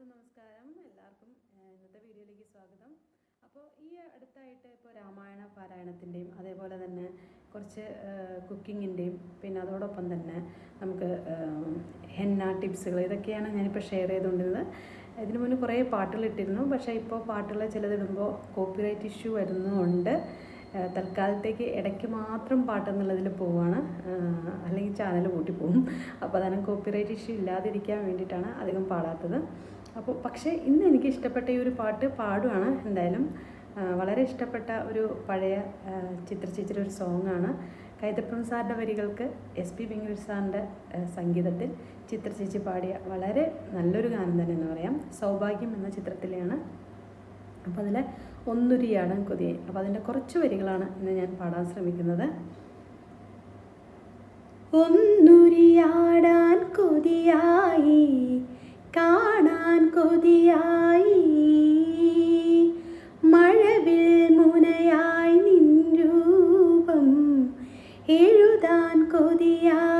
എല്ലാവർക്കും നമസ്കാരം. എല്ലാവർക്കും ഇന്നത്തെ വീഡിയോയിലേക്ക് സ്വാഗതം. അപ്പോൾ ഈ അടുത്തായിട്ട് ഇപ്പോൾ രാമായണ പാരായണത്തിന്റെയും അതേപോലെ തന്നെ കുറച്ച് കുക്കിങ്ങിന്റെയും പിന്നെ അതോടൊപ്പം തന്നെ നമുക്ക് ഹെന്ന ടിപ്സുകൾ ഇതൊക്കെയാണ് ഞാനിപ്പോൾ ഷെയർ ചെയ്തുകൊണ്ടിരുന്നത്. ഇതിനു മുന്നേ കുറേ പാട്ടുകൾ ഇട്ടിരുന്നു. പക്ഷേ ഇപ്പോൾ പാട്ടുകൾ ചിലതിടുമ്പോൾ കോപ്പിറൈറ്റ് ഇഷ്യൂ വരുന്നതുകൊണ്ട് തൽക്കാലത്തേക്ക് ഇടയ്ക്ക് മാത്രം പാട്ടെന്നുള്ളതിൽ പോവാണ്. അല്ലെങ്കിൽ ചാനൽ പോകും. അപ്പോൾ അതാണ് കോപ്പിറൈറ്റ് ഇഷ്യൂ ഇല്ലാതിരിക്കാൻ വേണ്ടിയിട്ടാണ് അധികം പാടാത്തത്. അപ്പോൾ പക്ഷേ ഇന്ന് എനിക്ക് ഇഷ്ടപ്പെട്ട ഈ ഒരു പാട്ട് പാടുവാണ് എന്തായാലും. വളരെ ഇഷ്ടപ്പെട്ട ഒരു പഴയ ചിത്ര ചിത്ര ഒരു സോങ്ങാണ്. കൈതപ്പം സാറിന്റെ വരികൾക്ക് എസ് പി ബിങ്ങൂർ സാറിന്റെ സംഗീതത്തിൽ ചിത്ര ചേച്ചി പാടിയ വളരെ നല്ലൊരു ഗാനം തന്നെ എന്ന് പറയാം. സൗഭാഗ്യം എന്ന ചിത്രത്തിലെയാണ് അപ്പോൾ അതിൽ ഒന്നുരിയാണ് കൊതിയെ അപ്പോൾ അതിന്റെ കുറച്ച് വരികളാണ് ഇന്ന് ഞാൻ പാടാൻ ശ്രമിക്കുന്നത്. ഒന്നുരിയാടാൻ കൊതിയായി കാണാൻ കൊതിയായി. മഴവിൽ മുനയായി നിൻ രൂപം എഴുതാൻ കൊതിയായി.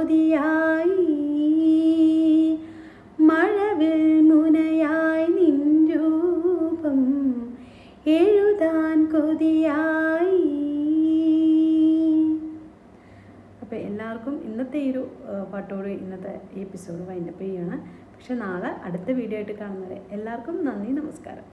കൊതിയായി മഴവിൽ മുനയായി നിൻ രൂപം എഴുതാൻ കൊതിയായി. അപ്പോൾ എല്ലാവർക്കും ഇന്നത്തെ ഒരു പാട്ടോട് ഇന്നത്തെ എപ്പിസോഡ് വൈൻഡപ്പ് ചെയ്യണം. പക്ഷെ നാളെ അടുത്ത വീഡിയോ ആയിട്ട് കാണുന്നവരെ എല്ലാവർക്കും നന്ദി നമസ്കാരം.